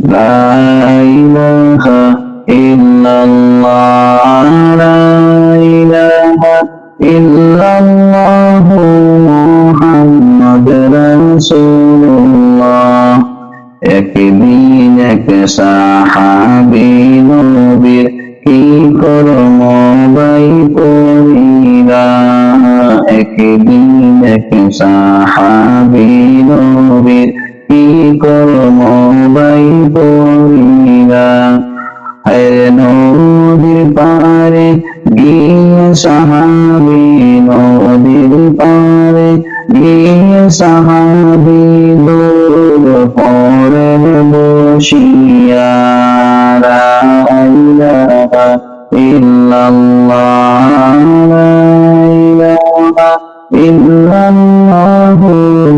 لا إله إلا الله لا إله إلا الله محمد رسول الله একদিন এক সাহাবি নবীর কি কর্ম বাই করিলা একদিন এক সাহাবি নবীর কি কর্ম সাহাবি নদীর পারে গিয়ে সাহাবি দূর পরে বসিয়া লা ইলাহা ইল্লাল্লাহ ইল্লাল্লাহ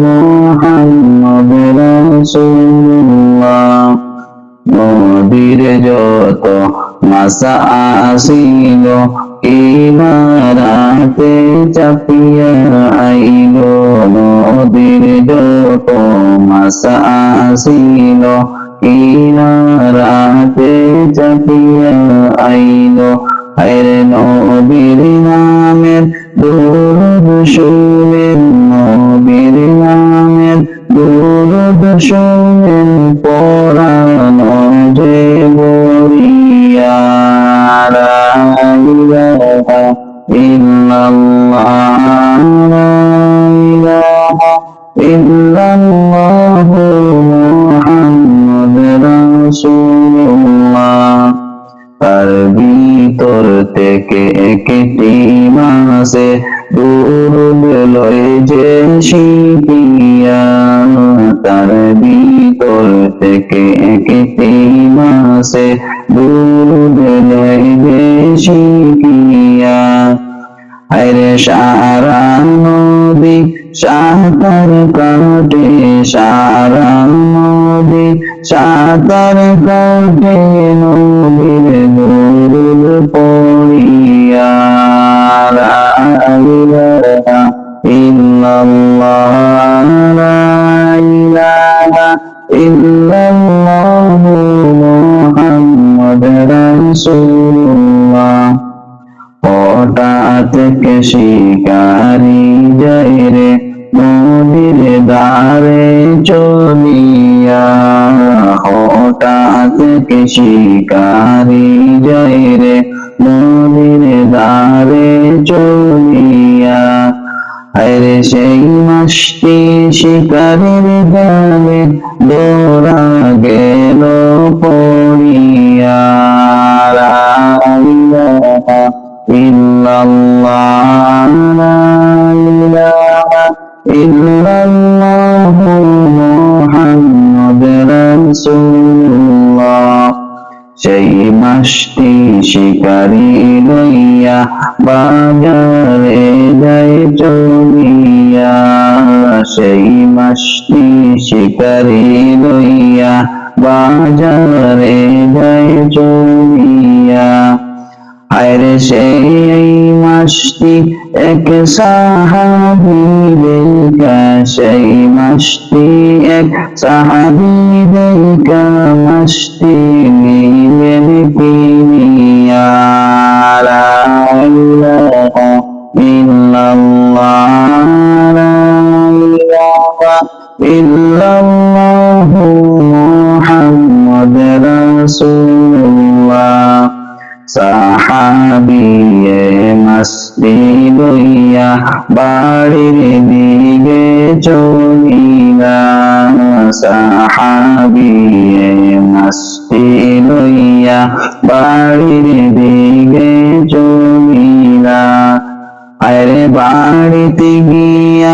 মুহাম্মাদুর রাসূলুল্লাহ। নদীর যত মাসা আসিল ইমারাতে চাপিয়া আইল নদীর যত মাসা আসিল ইমারাতে চাপিয়া আইল। হায়র নবীর নামের দুরুদ শুনেন, নবীর নামের দুরুদ শুনেন পরানো ইল্লাল্লাহ মুহাম্মাদুর রাসূলুল্লাহ। তার ভিতর থেকে একটি মাসে দুরুদ লয় যে শিখিয়া তার ভিতর থেকে একটি মাসে দুরুদ লয় যে শিখিয়া আরে সারা নদী সাঁতার কাটে সারা নদী সাঁতার কাটে নদীর দূর পড়িয়া ইল্লাল্লাহ ইলাহা ইল্লাল্লাহ মুহাম্মাদুর হঠাৎ কে শিকারি যায় রে নদীর দ্বারে চলিয়া হঠাৎ কে শিকারি যায় রে নদীর দ্বারে চলিয়া। আরে সেই মাসটি শিকারের গালে দৌড়া গেল পড়িয়া। লা ইলাহা ইল্লাল্লাহ লা ইলাহা ইল্লাল্লাহ মুহাম্মাদুর রাসূলুল্লাহ সেই মাসটি শিকারি লইয়া বাজারে যায় চলিয়া সেই মাসটি শিকারি লইয়া বাজারে যায় চলিয়া আরে সেই মাসটি এক সাহাবি দেখা সেই মাসটি এক সাহাবি দেখা মাসটি নিলেন ইলাহা ইল্লাল্লাহ ইল্লাল্লাহ সাহাবিয়ে মস্তি লইয়া বাড়ির দিকে চলিয়া, সাহাবিয়ে মস্তি লইয়া বাড়ির দিকে চলিয়া আরে বাড়িতে গিয়া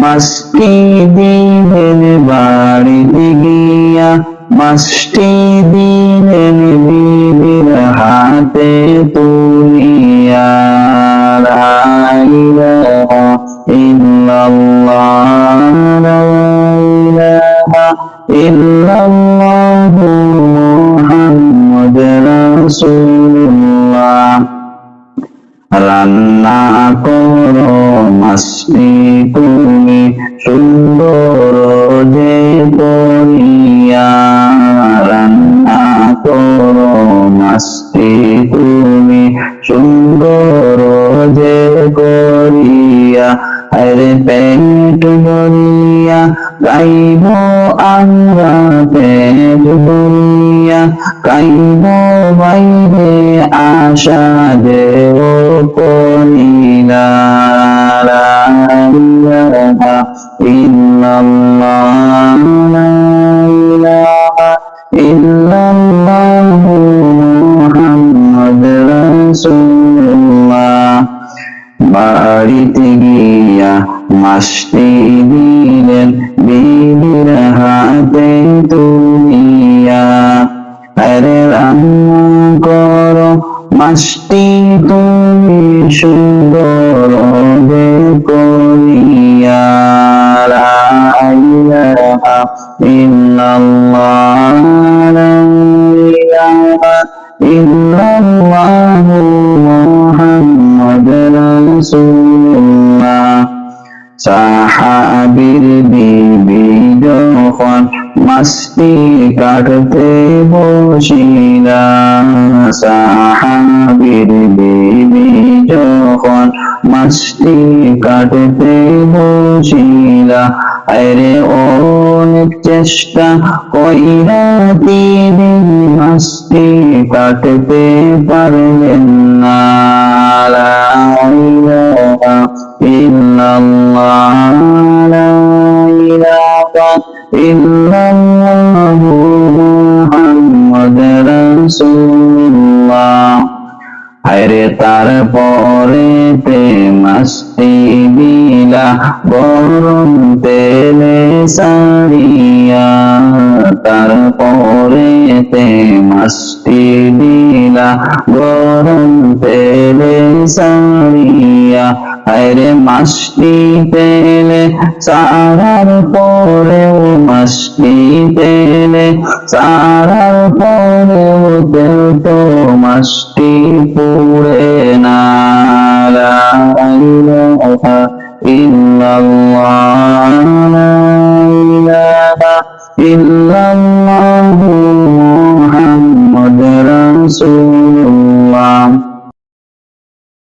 মাস্তি দিলেন বাড়িতে গিয়া মাস্টি দিলেন হাতে তুলিয়া লা ইলাহা ইল্লাল্লাহ লা ইলাহা ইল্লাল্লাহ মুহাম্মাদুর রাসূলুল্লাহ রান্না করো মাসি তুমি সুন্দর জুরিয়া কাইব বাইরে আশা দেও কলিলা লা ইলাহা ইল্লাল্লাহ। সুন্দর হবে করিয়া লা ইলাহা ইল্লাল্লাহ লা ইলাহা ইল্লাল্লাহু মুহাম্মদ রাসূলুল্লাহ সাহাবীর বিবি যখন মাস্তি কাটতে বসিলা সাহাবীর বিবি যখন মাস্তি কাটতে বসিলা, আরে অনেক চেষ্টা কইরা তিনি মাস্তি কাটতে পারলেন না। ইল্লাল্লাহ। ইল্লাল্লাহু মুহাম্মদ রাসূলুল্লাহ আরে তারপরে তে মাস্তি দিলা গরম তেলে সারিয়া তারপরে তে মাস্তি দিলা গরম তেলে সারিয়া আরে মাস্তি তেলে সারার পরেও মাস্তি তেলে সারার পরেও তেল তো মাস্তি পুড়ে না ইল্লাল্লাহু মুহাম্মদ রাসূল